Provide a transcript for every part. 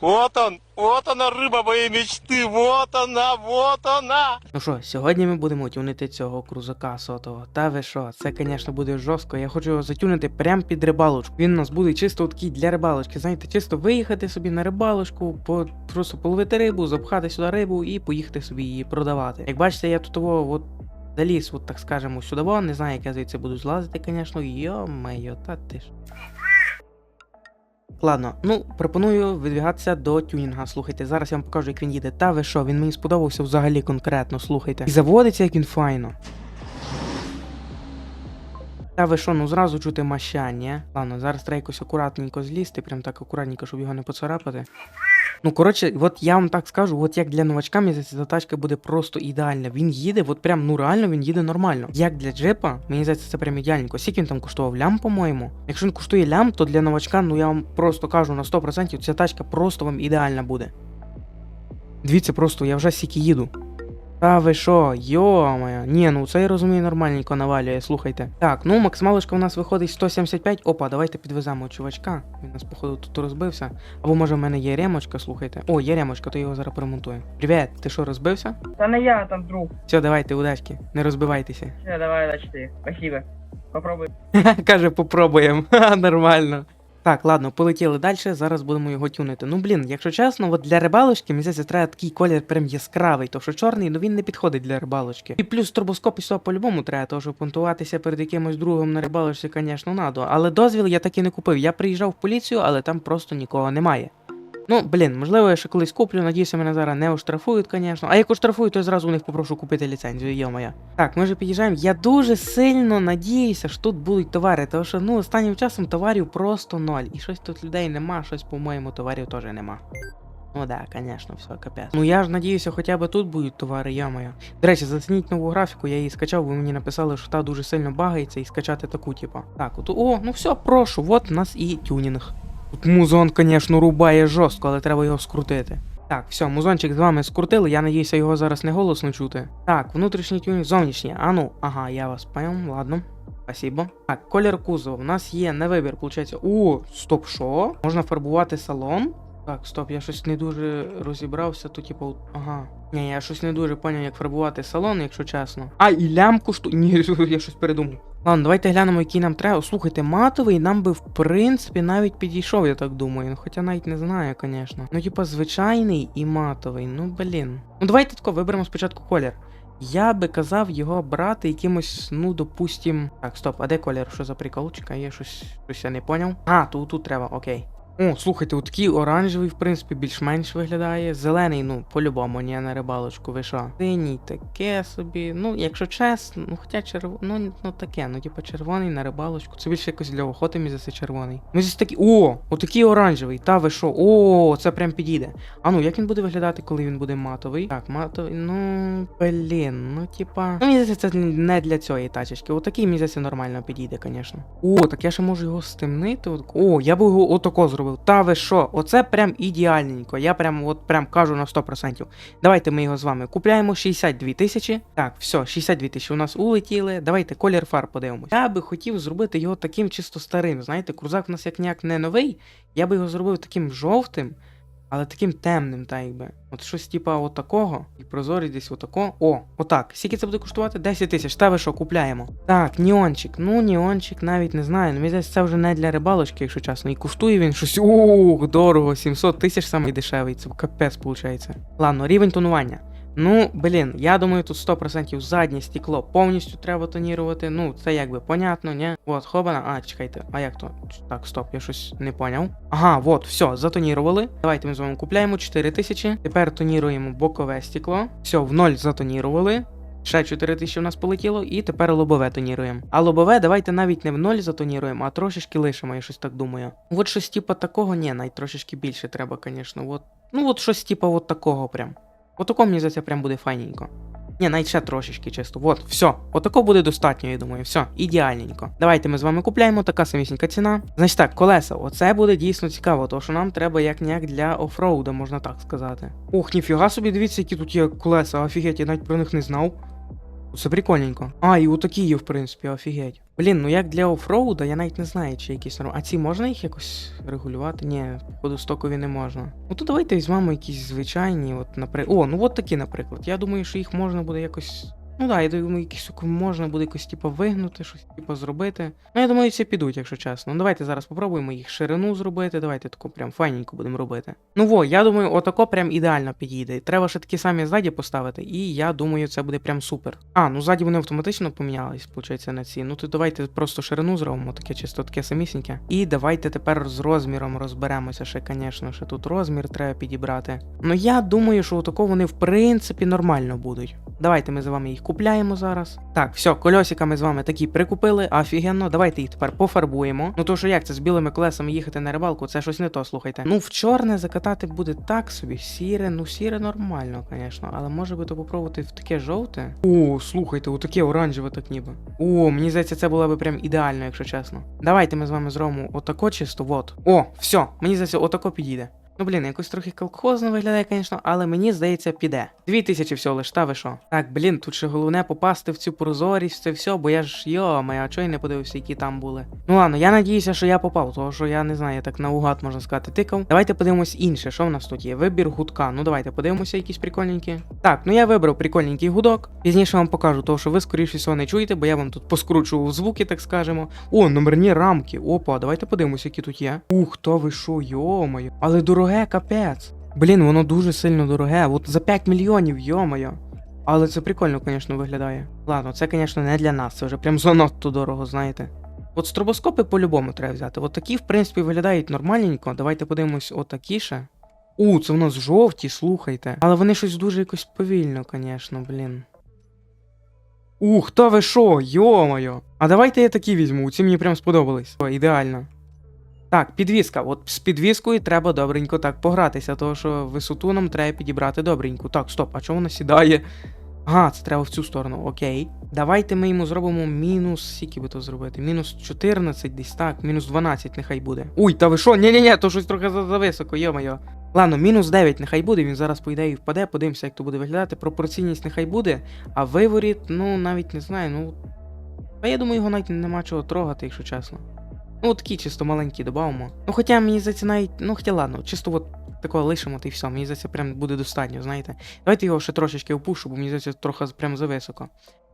Вот он, вот она рыба моей мечты, вот она, вот она. Ну що, сьогодні ми будемо тюнити цього крузака сотого. Та ви що, це, звісно, буде жорстко. Я хочу його затюнити прямо під рибалочку. Він у нас буде чисто такий для рибалочки. Знаєте, чисто виїхати собі на рибалочку, по, просто половити рибу, запхати сюди рибу і поїхати собі її продавати. Як бачите, я тут того от заліз, от так скажемо, сюди, не знаю, як я звідси буду злазити, звісно. Йо-моє, та ти ж. Ладно, ну пропоную відвігатися до тюнінга. Слухайте, зараз я вам покажу, як він їде. Та ви що, він мені сподобався взагалі конкретно, слухайте. І заводиться, як він файно. Та ви що, ну зразу чути мащання. Ладно, зараз треба якось акуратненько злізти, прям так акуратненько, щоб його не поцарапати. Ну, коротше, от я вам так скажу, от як для новачка, мені здається, ця тачка буде просто ідеальна. Він їде, от прям, ну реально він їде нормально. Як для джепа, мені здається, це прям ідеальненько. Скільки він там коштував лям, по-моєму. Якщо він коштує лям, то для новачка, ну я вам просто кажу на 100%, ця тачка просто вам ідеальна буде. Дивіться, просто я вже сіки їду. Та ви що, йо-моє. Ні, ну це я розумію нормальненько навалює, слухайте. Так, ну максималочка у нас виходить 175. Опа, давайте підвеземо чувачка. Він у нас, походу, тут розбився. Або може в мене є ремочка, слухайте. О, є ремочка, то його зараз поремонтую. Привіт, ти що, розбився? Да не я, там друг. Все, давайте, удачки, не розбивайтеся. Все, давай, удачи ты. Спасибо. Попробуй. Каже, попробуємо. Нормально. Так, ладно, полетіли далі, зараз будемо його тюнити. Ну блін, якщо чесно, от для рибалочки мені здається, треба такий колір прям яскравий, то що чорний, ну він не підходить для рибалочки. І плюс турбоскоп і все по-любому треба, тому що понтуватися перед якимось другом на рибалочці, звісно, надо. Але дозвіл я так і не купив. Я приїжджав в поліцію, але там просто нікого немає. Ну, блін, можливо, я ще колись куплю, надіюся, мене зараз не оштрафують, звісно. А як оштрафують, то я зразу у них попрошу купити ліцензію, є моя. Так, ми вже під'їжджаємо. Я дуже сильно надіюся, що тут будуть товари, тому що ну останнім часом товарів просто ноль. І щось тут людей нема, щось, по-моєму, товарів теж нема. Ну да, звісно, все, капець. Ну я ж надіюся, хоча б тут будуть товари, я моя. До речі, зацініть нову графіку, я її скачав, ви мені написали, що та дуже сильно багається і скачати таку, типа. Так, от, о, ну все, прошу, от у нас і тюнінг. Тут музон, звісно, рубає жорстко, але треба його скрутити. Так, все, музончик з вами скрутили, я надіюся його зараз не голосно чути. Так, внутрішній тюнінг, зовнішній. А ну, ага, я вас понял, ладно. Спасибо. Так, колір кузова. У нас є на вибір, виходить. О, стоп, що? Можна фарбувати салон. Так, стоп, я щось не дуже розібрався, то типу, ага. Ні, я щось не дуже поняв, як фарбувати салон, якщо чесно. А, і лямку шту. Ні, я щось передумав. Ладно, давайте глянемо, який нам треба. Слухайте, матовий нам би в принципі навіть підійшов, я так думаю. Ну, хоча навіть не знаю, звісно. Ну, типа, звичайний і матовий. Ну, блін. Ну, давайте тако виберемо спочатку колір. Я би казав його брати якимось, ну, допустим. Так, стоп, а де колір? Що за прикол? Чекай, я щось, щось я не поняв. А, тут, тут треба, окей. О, слухайте, от такий оранжевий, в принципі, більш-менш виглядає. Зелений, ну, по-любому, ні на рибалочку, ви що? Синій таке собі. Ну, якщо чесно, ну хоча червоний, ну, ну таке, ну типу червоний на рибалочку. Це більше якось для охоти мені за червоний. Ну, здесь такий. О, отакий оранжевий, та ви що? О, це прям підійде. А ну, як він буде виглядати, коли він буде матовий? Так, матовий, ну, блін, ну типа. Ну, мені здається, це не для цієї тачечки. Отакий, мені здається, нормально підійде, звісно. О, так я ще можу його стемнити. О, я би його отако зробив. Та ви що? Оце прям ідеальненько. Я прям от прям кажу на 100%. Давайте ми його з вами купляємо 62 тисячі. Так, все, 62 тисячі у нас улетіли. Давайте колір фар подивимось. Я би хотів зробити його таким чисто старим. Знаєте, крузак у нас як ніяк не новий. Я би його зробив таким жовтим, але таким темним, так якби. От щось типа отакого. І прозорі десь отако. О, отак. Скільки це буде коштувати? 10 тисяч. Та ви що, купляємо. Так, Ніончик. Ну, Ніончик навіть не знаю. Ну, здається, це вже не для рибалочки, якщо чесно. І коштує він щось. Ух, дорого. 700 тисяч самий дешевий. Це капець, виходить. Ладно, рівень тонування. Ну, блін, я думаю, тут 100% заднє стекло повністю треба тонірувати. Ну, це якби понятно, ні? От, хобана. А, чекайте, а як то? Так, стоп, я щось не поняв. Ага, от, все, затонірували. Давайте ми з вами купляємо 4000. Тепер тоніруємо бокове стекло. Все, в ноль затонірували. Ще 4 тисячі у нас полетіло, і тепер лобове тоніруємо. А лобове давайте навіть не в ноль затоніруємо, а трошечки лишимо, я щось так думаю. От щось типа такого, ні, навіть трошечки більше треба, звісно. От, ну от щось типа от такого прям. Отако, мені здається, прям буде файненько. Ні, навіть ще трошечки чисто. От, все. Отако буде достатньо, я думаю. Все, ідеальненько. Давайте ми з вами купляємо, така самісінька ціна. Значить так, колеса, оце буде дійсно цікаво, тому що нам треба як ніяк для офроуда, можна так сказати. Ух, ніфіга собі, дивіться, які тут є колеса, офігеть, я навіть про них не знав. Це прикольненько. А, і отакі є, в принципі, офігеть. Блін, ну як для офроуда, я навіть не знаю, чи якісь. А ці можна їх якось регулювати? Ні, походу стокові не можна. Ну то давайте візьмемо якісь звичайні, от, наприклад. О, ну от такі, наприклад. Я думаю, що їх можна буде якось. Ну да, я думаю, якісь можна буде якось типу вигнути, щось типу зробити. Ну я думаю, ці підуть, якщо чесно. Ну давайте зараз попробуємо їх ширину зробити. Давайте таку прям файненько будемо робити. Ну во, я думаю, отако прям ідеально підійде. Треба ще такі самі ззаді поставити, і я думаю, це буде прям супер. А, ну ззаді вони автоматично помінялись, виходить, на ці. Ну то давайте просто ширину зробимо, таке чисто таке самісіньке. І давайте тепер з розміром розберемося ще, звісно, ще тут розмір треба підібрати. Ну я думаю, що отако вони в принципі нормально будуть. Давайте ми з вами їх купляємо зараз. Так, все, кольосика ми з вами такі прикупили, офігенно. Давайте їх тепер пофарбуємо. Ну то що як це з білими колесами їхати на рибалку, це щось не то, слухайте. Ну в чорне закатати буде так собі. Сіре, ну сіре нормально, звісно. Але може би то попробувати в таке жовте. О, слухайте, отаке оранжеве так ніби. О, мені здається, це було би прям ідеально, якщо чесно. Давайте ми з вами зробимо отако чисто, вот. О, все, мені здається, отако підійде. Ну блін, якось трохи колхозно виглядає, звісно, але мені здається, піде. Дві тисячі всього лиш, та ви що? Так, блін, тут ще головне попасти в цю прозорість, це все, бо я ж йо, моя, чого я не подивився, які там були. Ну ладно, я надіюся, що я попав, тому що я не знаю, я так наугад можна сказати, тикав. Давайте подивимось інше, що в нас тут є. Вибір гудка. Ну давайте подивимося, якісь прикольненькі. Так, ну я вибрав прикольненький гудок. Пізніше вам покажу, того що ви скоріше всього не чуєте, бо я вам тут поскручував звуки, так скажемо. О, номерні рамки. Опа, давайте подивимося, які тут є. Ух, то ви що, йомаю. Але дороге капець. Блін, воно дуже сильно дороге. От за 5 мільйонів, йомаю. Але це прикольно, звісно, виглядає. Ладно, це, звісно, не для нас, це вже прям занадто дорого, знаєте. От стробоскопи по-любому треба взяти. От такі, в принципі, виглядають нормальненько. Давайте подивимось отакі ще. У, це в нас жовті, слухайте. Але вони щось дуже якось повільно, звісно, блін. Ух, та ви шо, йомайо. А давайте я такі візьму, ці мені прям сподобались. О, ідеально. Так, підвіска. От з підвіскою треба добренько так погратися, тому що висоту нам треба підібрати добренько. Так, стоп, а чому вона сідає? Ага, це треба в цю сторону, окей. Давайте ми йому зробимо мінус. Скільки би то зробити? Мінус 14 десь так, мінус 12 нехай буде. Уй, та ви що? Ні-ні-ні, то щось трохи зависоко, йо-моє. Ладно, мінус 9 нехай буде, він зараз по ідеї впаде, подивимося, як то буде виглядати. Пропорційність нехай буде, а виворіт, ну навіть не знаю, ну. А я думаю, його навіть нема чого трогати, якщо чесно. Ну, от такі чисто маленькі додамо. Ну, хоча мені здається навіть, ну хоча ладно, чисто от такого лишимо, та й все. Мені здається, прям буде достатньо, знаєте. Давайте його ще трошечки опушу, бо мені здається, трохи прям зависоко.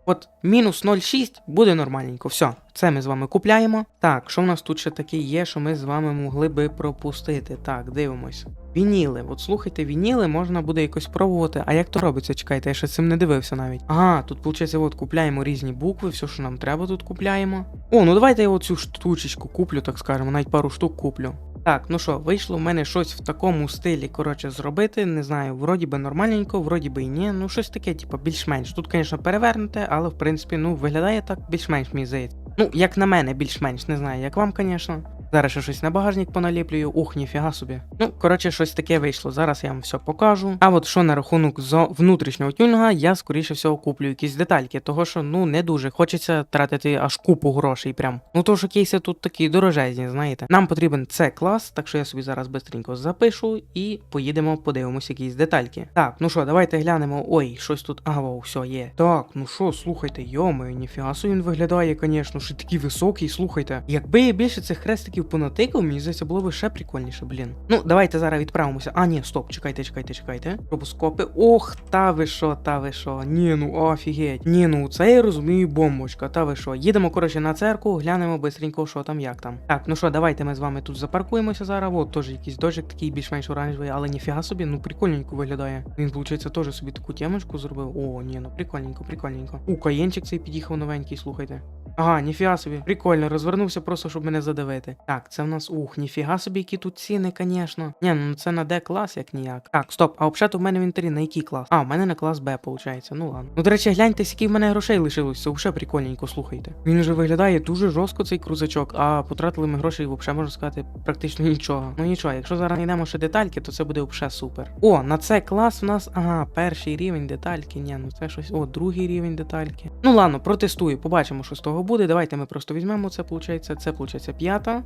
От мінус 0,6 буде нормальненько. Все, це ми з вами купляємо. Так, що в нас тут ще таке є, що ми з вами могли би пропустити? Так, дивимось. Вініли. От слухайте, вініли можна буде якось пробувати. А як то робиться? Чекайте, я ще цим не дивився навіть. Ага, тут виходить, от купляємо різні букви, все, що нам треба, тут купляємо. О, ну давайте я оцю штучечку куплю, так скажемо, навіть пару штук куплю. Так, ну що, вийшло в мене щось в такому стилі, коротше, зробити. Не знаю, вроді би нормальненько, вроді би і ні. Ну, щось таке, типу, більш-менш. Тут, звісно, перевернуте, але в принципі, ну, виглядає так більш-менш, мені здається. Ну, як на мене, більш-менш, не знаю, як вам, звісно. Зараз ще щось на багажник поналіплюю. Ух, ніфіга собі. Ну, коротше, щось таке вийшло. Зараз я вам все покажу. А от що на рахунок зо внутрішнього тюнінга, я скоріше всього куплю якісь детальки, того що ну не дуже хочеться тратити аж купу грошей. Прям. Ну то що кейси тут такі дорожезні, знаєте. Нам потрібен це клас, так що я собі зараз бистренько запишу і поїдемо, подивимось якісь детальки. Так, ну що, давайте глянемо. Ой, щось тут. Во, все є. Так, ну що, слухайте, йомою, ніфіга собі він виглядає, звісно, що такий високий, слухайте. Якби я більше цих хрестиків понатикав, мені здається, було б ще прикольніше, блін. Ну, давайте зараз відправимося. А, ні, стоп, чекайте, чекайте, чекайте. Пробоскопи. Ох, та ви що, та ви що. Ні, ну офігеть. Ні, ну це я розумію бомбочка, та ви що. Їдемо, коротше, на церкву, глянемо бистренько, що там, як там. Так, ну що, давайте ми з вами тут запаркуємося зараз. От теж якийсь дожик такий більш-менш оранжевий, але ніфіга собі, ну прикольненько виглядає. Він, виходить, теж собі таку темочку зробив. О, ні, ну прикольненько, прикольненько. У, каєнчик цей під'їхав новенький, слухайте. Ага, ніфіга собі. Прикольно, розвернувся просто, щоб мене задавити. Так, це в нас ух, ніфіга собі, які тут ціни, звісно. Ні, ну це на Д клас, як ніяк. Так, стоп, а взагалі в мене в інвентарі на який клас? А, в мене на клас Б, виходить. Ну ладно. Ну, до речі, гляньте, скільки в мене грошей лишилось. Це вже прикольненько, слухайте. Він вже виглядає дуже жорстко цей крузачок, а потратили ми грошей, взагалі можна сказати, практично нічого. Ну нічого, якщо зараз знайдемо ще детальки, то це буде взагалі супер. О, на це клас в нас, ага, перший рівень детальки. Ні, ну це щось. О, другий рівень детальки. Ну ладно, протестую, побачимо, що з того буде. Давайте ми просто візьмемо це, виходить, це виходить п'ята.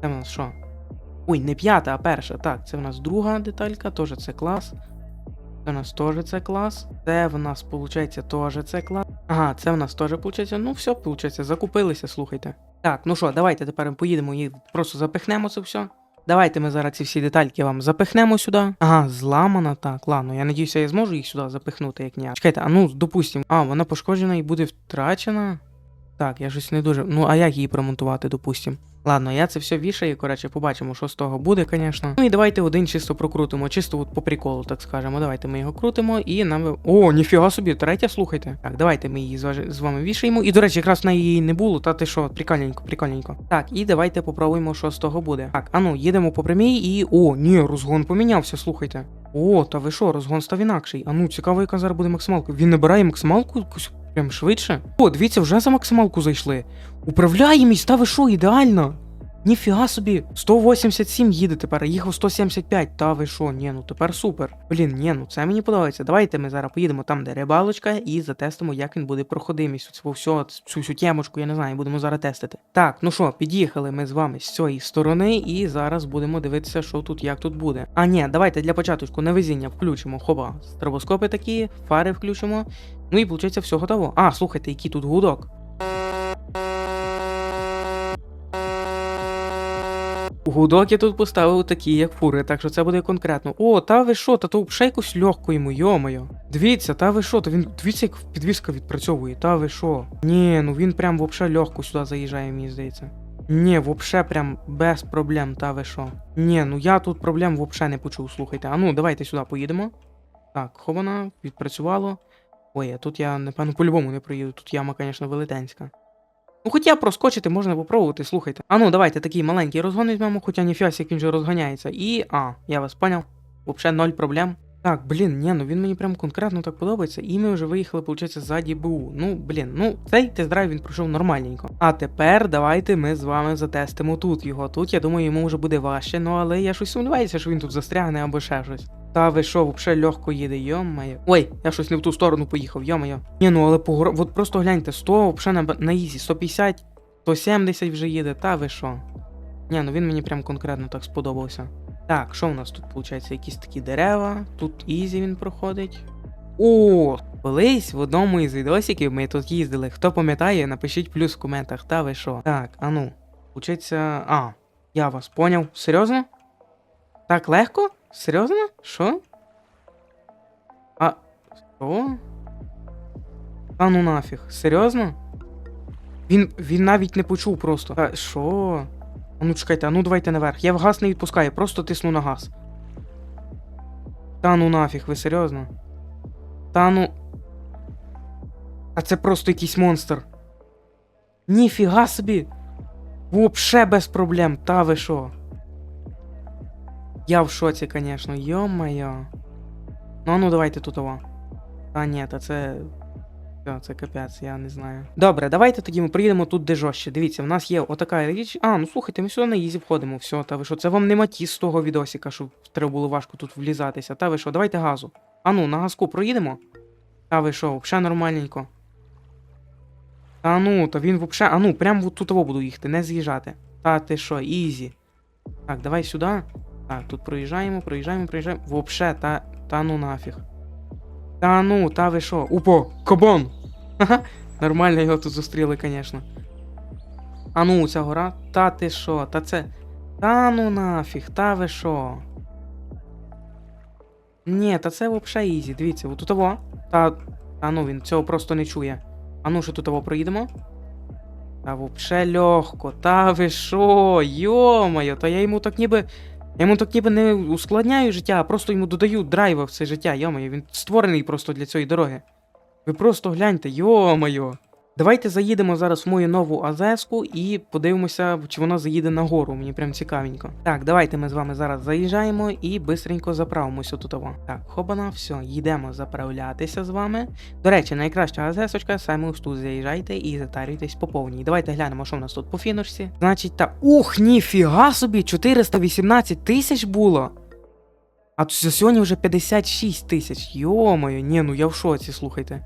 Це в нас що? Ой, не п'ята, а перша. Так, це в нас друга деталька, теж це клас. Це в нас теж це клас. Це в нас, виходить, теж це клас. Ага, це в нас теж виходить. Ну, все, виходить, закупилися, слухайте. Так, ну що, давайте тепер поїдемо і просто запихнемо це все. Давайте ми зараз ці всі детальки вам запихнемо сюди. Ага, зламана, так, ладно. Я надіюся, я зможу їх сюди запихнути, як ні. Чекайте, а ну, допустимо. А, вона пошкоджена і буде втрачена. Так, я щось не дуже. Ну, а як її промонтувати, допустимо? Ладно, я це все вішаю, коротше, побачимо, що з того буде, звісно. Ну і давайте один чисто прокрутимо, чисто от по приколу, так скажемо. Давайте ми його крутимо і нам. О, ніфіга собі, третя, слухайте. Так, давайте ми її з, вами вішаємо. І, до речі, якраз на її не було, та ти що, прикольненько, прикольненько. Так, і давайте попробуємо, що з того буде. Так, а ну, їдемо по прямій і. О, ні, розгон помінявся, слухайте. О, та ви що, розгон став інакший. А ну, цікаво, яка зараз буде максималка. Він набирає максималку якусь прям швидше. О, дивіться, вже за максималку зайшли. Управляємість, та ви що, ідеально. Ніфіга собі, 187 їде тепер, їхав 175. Та ви що, ні, ну тепер супер. Блін, ні, ну це мені подобається. Давайте ми зараз поїдемо там, де рибалочка, і затестимо, як він буде проходимість. Цю всю, цю всю темочку, я не знаю, будемо зараз тестити. Так, ну що, під'їхали ми з вами з цієї сторони, і зараз будемо дивитися, що тут, як тут буде. А ні, давайте для початку на везіння включимо. Хоба, стробоскопи такі, фари включимо. Ну і виходить, все готово. А, слухайте, який тут гудок. Гудок я тут поставив такі, як фури, так що це буде конкретно. О, та ви що, та то ще якось легко йому, йомайо. Дивіться, та ви що, та він дивіться, як підвіска відпрацьовує, та ви що. Ні, ну він прям вообще легко сюди заїжджає, мені здається. Ні, вообще прям без проблем, та ви що. Ні, ну я тут проблем вообще не почув, слухайте. А ну, давайте сюди поїдемо. Так, хована, відпрацювало. Ой, а тут я, напевно, по-любому не проїду. Тут яма, звісно, велетенська. Ну, хоча проскочити можна попробувати, слухайте. А ну, давайте такий маленький розгон візьмемо, хоча ніфіас, як він же розганяється. І. А, я вас поняв. Взагалі ноль проблем. Так, блін, ні, ну він мені прям конкретно так подобається, і ми вже виїхали, виходить, ззаді БУ. Ну, блін, ну цей тест-драйв він пройшов нормальненько. А тепер давайте ми з вами затестимо тут його. Тут, я думаю, йому вже буде важче, ну але я щось сумніваюся, що він тут застрягне або ще щось. Та ви що, взагалі легко їде, йомає. Ой, я щось не в ту сторону поїхав, йомає. Ні, ну але по гор... От просто гляньте, 100 взагалі на, на ізі, 150, 170 вже їде, та ви що. Ні, ну він мені прям конкретно так сподобався. Так, що у нас тут виходить? Якісь такі дерева, тут ізі він проходить. О, колись в одному із відосиків ми тут їздили. Хто пам'ятає, напишіть плюс в коментах, та ви що. Так, а ну, Получається. А, я вас поняв. Серйозно? Так легко? Серйозно? Що? А. Що? Та ну нафіг. Серйозно? Він, він навіть не почув просто. Та що? А ну чекайте, а ну давайте наверх. Я в газ не відпускаю, просто тисну на газ. Та ну нафіг, ви серйозно? Та ну. А це просто якийсь монстр. Ніфіга собі. Вообще без проблем, та ви що? Я в шоці, звісно, йо-моє. Ну, а ну давайте тут ово. Та ні, та це. Все, це капець, я не знаю. Добре, давайте тоді ми приїдемо тут де жорстче. Дивіться, в нас є отака річ. А, ну слухайте, ми сюди на ізі входимо. Все, та ви що, це вам не матіс з того відосика, що треба було важко тут влізатися. Та ви що, давайте газу. А ну, на газку проїдемо. Та ви що, взагалі нормальненько. Та ну, то він вообще. А ну, прям от тут буду їхати, не з'їжджати. Та ти що, ізі. Так, давай сюди. Так, тут проїжджаємо, проїжджаємо, проїжджаємо. Вообще, та. Та ну нафіг. Та ну, та ви що? Упо, кабан! Ха-ха. Нормально його тут зустріли, звісно. А ну, ця гора. Та ти що? Та це. Та ну нафіг, та ви що? Ні, та це вообще ізі. Дивіться, от того. Та. Та ну він цього просто не чує. А ну, що тут того проїдемо? Та вообще легко, та ви що? Йо-моє, та я йому так ніби. Я йому так ніби не ускладняю життя, а просто йому додаю драйва в це життя, йо-моє, він створений просто для цієї дороги. Ви просто гляньте, йо-моє. Давайте заїдемо зараз в мою нову АЗС-ку і подивимося, чи вона заїде нагору. Мені прям цікавенько. Так, давайте ми з вами зараз заїжджаємо і бистренько заправимося тут. Так, хобана, все, їдемо заправлятися з вами. До речі, найкраща АЗС-очка, саме ось тут заїжджайте і затарюйтесь по повній. Давайте глянемо, що в нас тут по фінушці. Значить, так. Ух, ніфіга собі! 418 тисяч було. А сьогодні вже 56 тисяч. Йо-моє, ні, ну я в шоці, слухайте.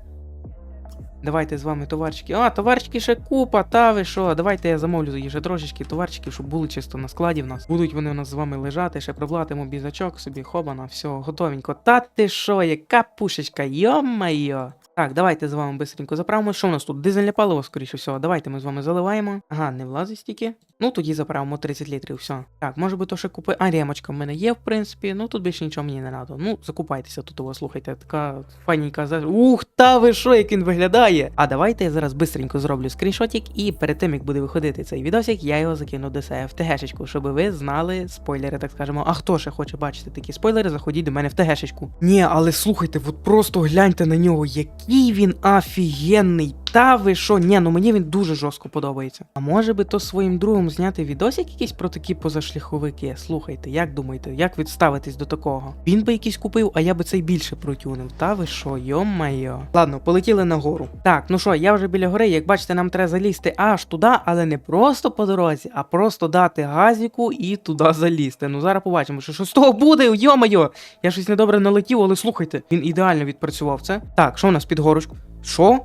Давайте з вами товарчики. А, товарчики ще купа, та ви що? Давайте я замовлю ще трошечки товарчиків, щоб були чисто на складі в нас. Будуть вони у нас з вами лежати, ще привлатимо бізачок собі, хобана, все, готовенько. Та ти що, яка пушечка, йо-майо. Так, давайте з вами бистренько заправимо. Що у нас тут? Дизельне паливо, скоріше всього. Давайте ми з вами заливаємо. Ага, не влазить стільки. Ну тоді заправимо 30 літрів, все. Так, може би то ще купи. А, ремочка в мене є, в принципі. Ну тут більше нічого мені не треба. Ну, закупайтеся тут у слухайте, така файненька за. Ух, та ви що, як він виглядає! А давайте я зараз бистренько зроблю скріншотик, і перед тим як буде виходити цей відосик, я його закину до себе в ТГшечку, щоб ви знали спойлери, так скажемо. А хто ще хоче бачити такі спойлери, заходіть до мене в ТГшечку. Ні, але слухайте, от просто гляньте на нього, який він офігенний. Та ви що? Ні, ну мені він дуже жорстко подобається. А може би то своїм другом зняти відосик якийсь про такі позашляховики? Слухайте, як думаєте, як відставитись до такого? Він би якийсь купив, а я би цей більше протюнив. Та ви що, йо-майо. Ладно, полетіли нагору. Так, ну що, я вже біля гори, як бачите, нам треба залізти аж туди, але не просто по дорозі, а просто дати газіку і туди залізти. Ну зараз побачимо, що що з того буде, йо-майо. Я щось недобре налетів, але слухайте, він ідеально відпрацював це. Так, що у нас під горочку? Що?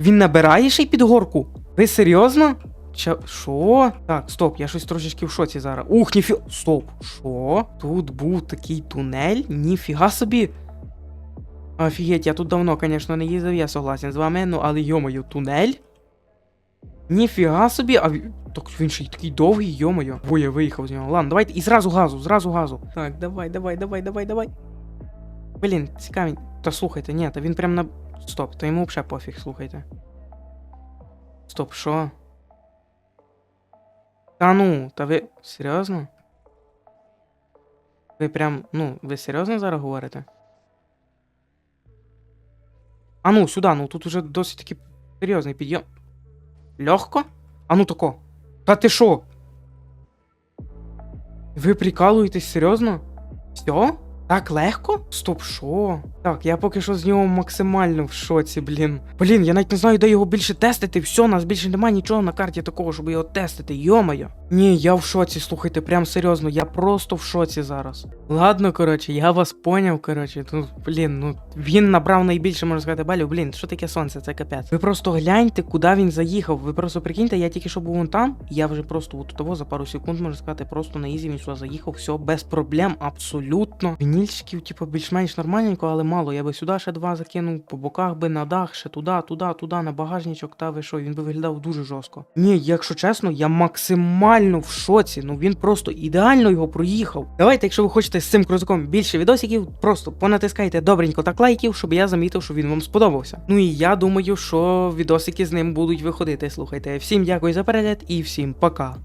Він набирає ще й під горку? Ви серйозно? Ча... Що? Так, стоп, я щось трошечки в шоці зараз. Ух, ніфі. Стоп. Що? Тут був такий тунель? Ніфіга собі. Офігеть, я тут давно, звісно, не їздив, я согласен з вами, ну але йомою, тунель? Ніфіга собі, а так він ще й такий довгий, йомою. Ой, я виїхав з нього. Ладно, давайте і зразу газу, зразу газу. Так, давай, давай, давай, давай, давай. Блін, цікавий. Та слухайте, ні, та він прям на. Стоп, та йому взагалі пофіг, слухайте. Стоп, що? Та ну, та ви. Серйозно? Ви прям, ну, ви серйозно зараз говорите? А ну, сюди, ну тут уже досить таки серйозний підйом. Легко? А ну тако. Та ти що? Ви прикалуєтесь серйозно? Все? Так легко? Стоп, що? Так, я поки що з нього максимально в шоці, блін. Блін, я навіть не знаю, де його більше тестити. Все, у нас більше немає нічого на карті такого, щоб його тестити. Йомайо. Ні, я в шоці, слухайте, прям серйозно, я просто в шоці зараз. Ладно, коротше, я вас поняв, коротше. Ну, блін, ну він набрав найбільше, можна сказати, балів. Блін, що таке сонце? Це капець. Ви просто гляньте, куди він заїхав. Ви просто прикиньте, я тільки що був вон там, і я вже просто от того за пару секунд, можна сказати, просто на ізі він сюди заїхав, все без проблем, абсолютно. Вінільчиків, типу, більш-менш нормальненько, але мало. Я би сюди ще два закинув, по боках би на дах, ще туди, туди, туди, на багажничок, та ви що, він би виглядав дуже жорстко. Ні, якщо чесно, я максимально в шоці. Ну він просто ідеально його проїхав. Давайте, якщо ви хочете з цим крузаком більше відосиків, просто понатискайте добренько так лайків, щоб я замітив, що він вам сподобався. Ну і я думаю, що відосики з ним будуть виходити. Слухайте, всім дякую за перегляд і всім пока.